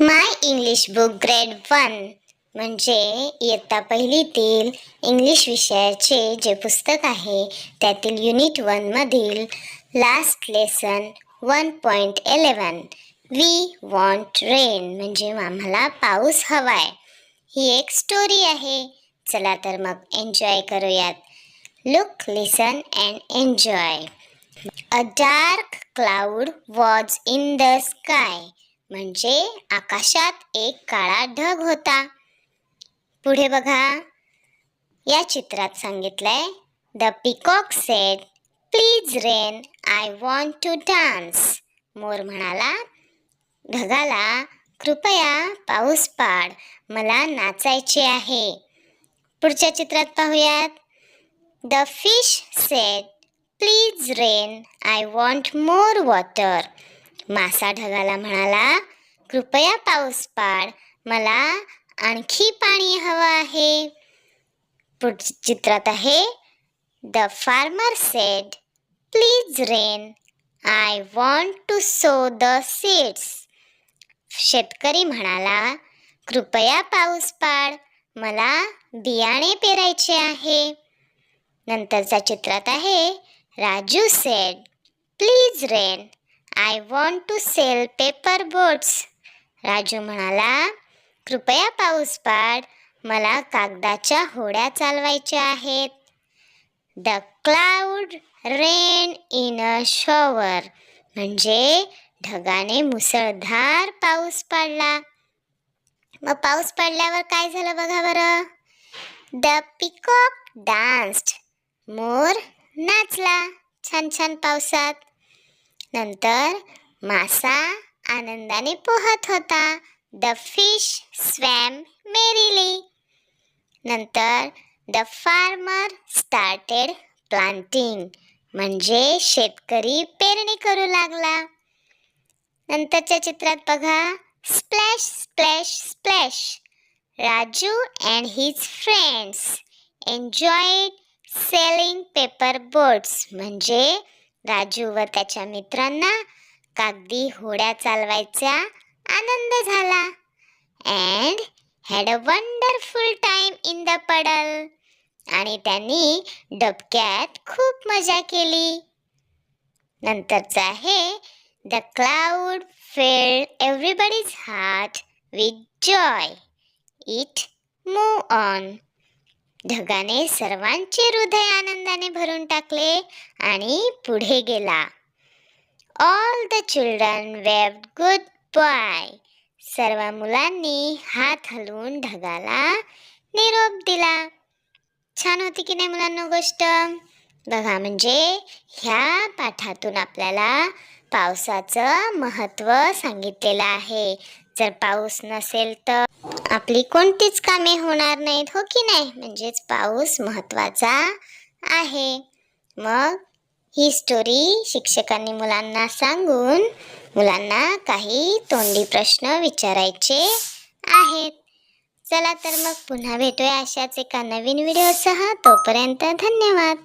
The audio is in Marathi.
My English book grade one म्हणजे इयत्ता पहिलीतील इंग्लिश विषयाचे जे पुस्तक आहे त्यातील unit वनमधील last lesson one point eleven we want rain म्हणजे आम्हाला पाऊस हवाय. ही एक स्टोरी आहे. चला तर मग एन्जॉय करूयात. Look listen and enjoy a dark cloud was in the sky म्हणजे आकाशात एक काळा ढग होता. पुढे बघा. या चित्रात सांगितलंय the peacock said please rain I want to dance मोर म्हणाला ढगाला कृपया पाऊस पाड मला नाचायचे आहे. पुढच्या चित्रात पाहूयात. The fish said please rain I want more water मासा ढगाला म्हणाला कृपया पाऊस पाड मला आणखी पाणी हवं आहे. पुढच्या चित्रात आहे the farmer said please rain I want to sow the seeds. शेतकरी म्हणाला कृपया पाऊस पाड मला बियाणे पेरायचे आहे. नंतरच्या चित्रात आहे Raju said please rain I want to sail paper boats Raju म्हणाला कृपया पाऊस पाड मला कागदाच्या होड्या चालवायच्या आहेत. The cloud rain in a shower म्हणजे ढगाने मुसळधार पाऊस पाडला. मग पाऊस पडल्यावर काय झालं बघा बरं? द पिकॉक डान्स्ड मोर नाचला छान छान पावसात. नंतर मासा आनंदाने पोहत होता. द फिश स्वॅम मेरीली नंतर द फार्मर स्टार्टेड प्लांटिंग म्हणजे शेतकरी पेरणी करू लागला. नंतरच्या चित्रात बघा. Splash splash splash Raju and his friends enjoyed sailing paper boats म्हणजे राजू व त्याच्या मित्रांना कागदी होड्या चालवायचा आनंद झाला. And had a wonderful time in the puddle आणि त्यांनी डबक्यात खूप मजा केली. नंतरचं आहे the cloud filled everybody's heart with joy it move on ढगाने सर्वांचे हृदय आनंदाने भरून टाकले आणि पुढे गेला. All the children waved goodbye सर्व मुलांनी हात हलवून ढगाला निरोप दिला. छान होती की नाही मुलांना गोष्ट? बघा म्हणजे ह्या पाठातून आपल्याला पावसाचं महत्त्व सांगितलेलं आहे. जर पाऊस नसेल तर आपली कोणतीच कामे होणार नाहीत हो की नाही? म्हणजेच पाऊस महत्त्वाचा आहे. मग ही स्टोरी शिक्षकांनी मुलांना सांगून मुलांना काही तोंडी प्रश्न विचारायचे आहेत. चला तर मग पुन्हा भेटूया अशाच एका नवीन व्हिडिओसह. तोपर्यंत धन्यवाद.